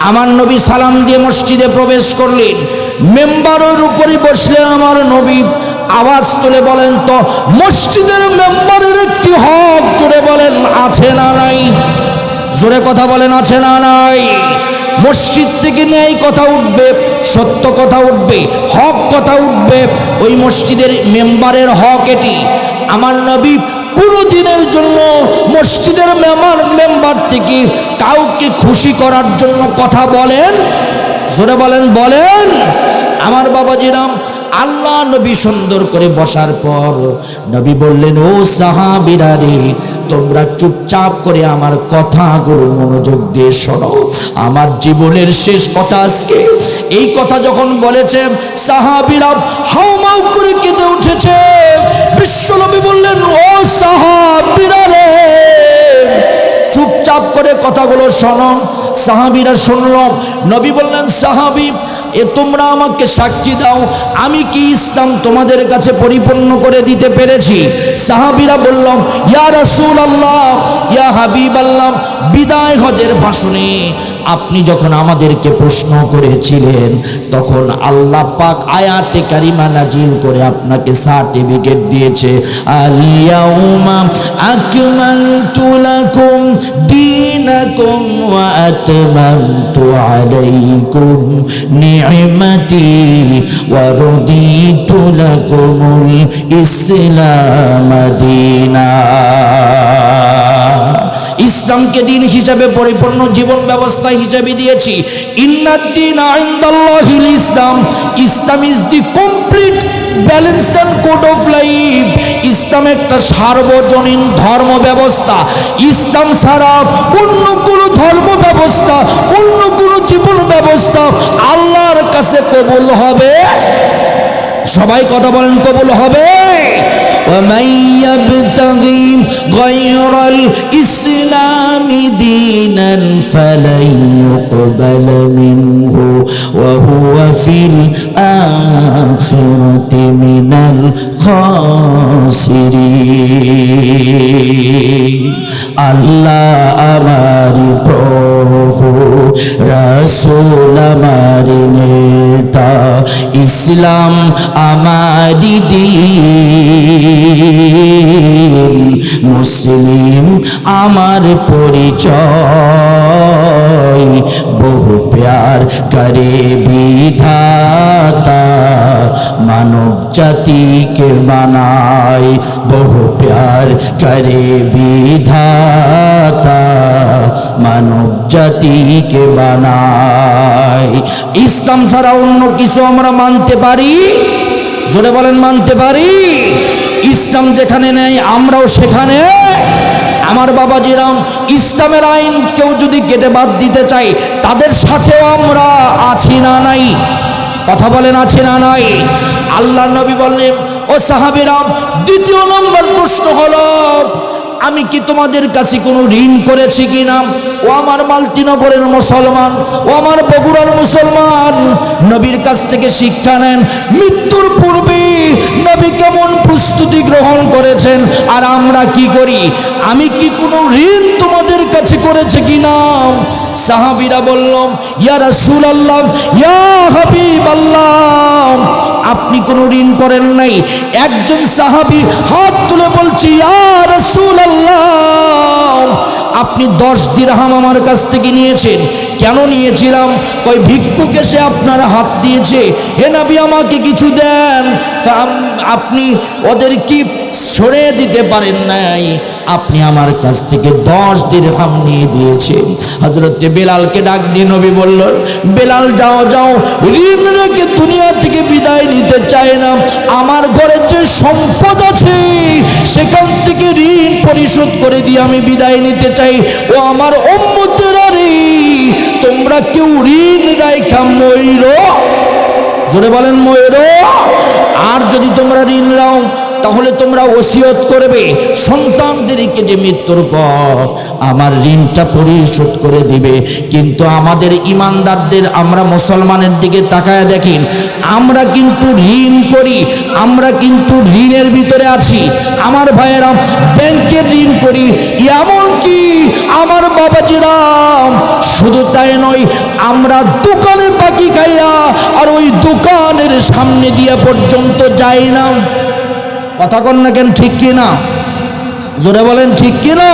আমার নবী সালাম দিয়ে মসজিদে প্রবেশ করলেন। মেম্বারের উপরে বসলে আমার নবী আওয়াজ তুলে বলেন, তো মসজিদের মেম্বারের একটি হক জুড়ে বলেন, আছে না নাই? জোরে কথা বলেন, আছে না নাই? মসজিদ থেকে ন্যায় কথা উঠবে, সত্য কথা উঠবে, হক কথা উঠবে। ওই মসজিদের মেম্বারের হক এটি। আমার নবী কোনো দিনের জন্য মসজিদের মেম্বার মেম্বার থেকে কাউকে খুশি করার জন্য কথা বলেন? জোরে বলেন বলেন। আমার বাবাজিরাম, আল্লাহ নবী সুন্দর করে বসার পর নবী বললেন, ও সাহাবিরা রে, তোমরা চুপচাপ করে আমার কথাগুলো মনোযোগ দিয়ে শোনো। আমার জীবনের শেষ কথা আজকে। এই কথা যখন বলেছে, সাহাবিরা হাউমাউ করে কেঁদে উঠেছে। বিশ্বনবী বললেন, ও সাহাবিরা রে চুপচাপ করে কথাগুলো শোনো। সাহাবিরা শুনল। নবী বললেন, সাহাবি, এ তোমরা আমাকে সাক্ষী দাও। আমি কি ইসলাম তোমাদের কাছে পরিপূর্ণ করে দিতে পেরেছি? সাহাবিরা বললাম ইয়া রাসূল আল্লাহ ইয়া হাবিব আল্লাহ বিদায় হজের ভাষণে। আপনি যখন আমাদেরকে প্রশ্ন করেছিলেন, তখন আল্লাহ পাক আয়াতে কারিমা নাজিল করে আপনাকে সার্টিফিকেট দিয়েছে। ইসলাম দীনা। ইসলামকে দিন হিসাবে পরিপূর্ণ জীবন ব্যবস্থা হিসাবে দিয়েছি। ইন্নাদ্দিন আইন্দাল্লাহিল ইসলাম Islam is the complete balance and code of life ইসলাম একটা সার্বজনীন ধর্ম ব্যবস্থা। ইসলাম ছাড়া অন্য কোনো ধর্ম ব্যবস্থা, অন্য কোনো জীবন ব্যবস্থা আল্লাহর কাছে কবুল হবে? সবাই কথা বলেন, কবুল হবে? ومن يبتغي غير الإسلام دينا فلن يقبل منه وهو في الآخرة من الخاسرين আল্লাহ আমার প্রভু রসুল আমার নেতা ইসলাম আমারি দিন মুসলিম আমার পরিচয়। বহু প্যার করে বিধাতা মানব জাতিকে বানায় বহু প্যার করে বিধাতা মানব জাতিকে বানায় ইসলাম ছাড়া অন্য কিছু আমরা মানতে পারি? জোরে বলেন, মানতে পারি? ইসলাম যেখানে নেই, আমরাও সেখানে। আমার বাবা বাবাজিরাম, ইসলামের আইন কেউ যদি কেটে বাদ দিতে চাই তাদের সাথেও আমরা আছি না নাই। কথা বলেন, আছি না নাই? আল্লাহ নবী বললেন, ও সাহাবিরাম, দ্বিতীয় নম্বর প্রশ্ন হলো আমি কি তোমাদের কাছে কোনো ঋণ করেছি কি না ও আমার মালতিনগরের মুসলমান, ও আমার বগুড়ার মুসলমান। নবীর কাছ থেকে শিক্ষা নেন, মৃত্যুর পূর্বে নবী কেমন প্রস্তুতি গ্রহণ করেছেন? আর আমরা কি করি? আমি কি কোনো ঋণ তোমাদের কাছে করেছে কি না সাহাবিরা বললাম ইয়া রাসূল আল্লাহ ইয়া হাবিব আল্লাহ আপনি কোনো ঋণ করেন নাই। একজন সাহাবি হাত তুলে বলছি, ইয়া আপনি দশ দিরহাম আমার কাছ থেকে নিয়েছেন। কেন নিয়েছিলাম? কই ভিক্ষুক এসে আপনার হাত দিয়েছে। হে নবী, আমাকে কিছু দেন। আপনি ওদের কি সরে দিতে পারেন নাই? আপনি আমার কাছ থেকে দশ দিরহাম নিয়ে দিয়েছেন। হজরত বেলালকে ডাক দিয়ে নবী বলল, বেলাল, যাও যাও। ঋণ রেখে দুনিয়া থেকে বিদায় নিতে চায় না। আমার ঘরে যে সম্পদ আছে সেখান পরিশোধ করে দিয়ে আমি বিদায় নিতে চাই। ও আমার অম্মতেরা তোমরা কেউ ঋণ রাইখা ময়ূর জোরে বলেন ময়ূর আর যদি তোমরা ঋণ নাও তাহলে তোমরা ওসিয়ত করবে। সন্তানদেরকে যে মৃত্যুর পর আমার ঋণটা পরিশোধ করে দিবে। কিন্তু আমাদের ইমানদারদের আমরা মুসলমানের দিকে তাকায় দেখেন, আমরা কিন্তু ঋণ করি, আমরা কিন্তু ঋণের ভিতরে আছি। আমার ভাইয়েরা ব্যাংকের ঋণ করি, এমনকি আমার বাবাজিরা, শুধু তাই নয়, আমরা দোকানে পাখি খাইয়া আর ওই দোকানের সামনে দিয়া পর্যন্ত যাই না। কথা কন না কেন ঠিক কি না জোরে বলেন ঠিক কি না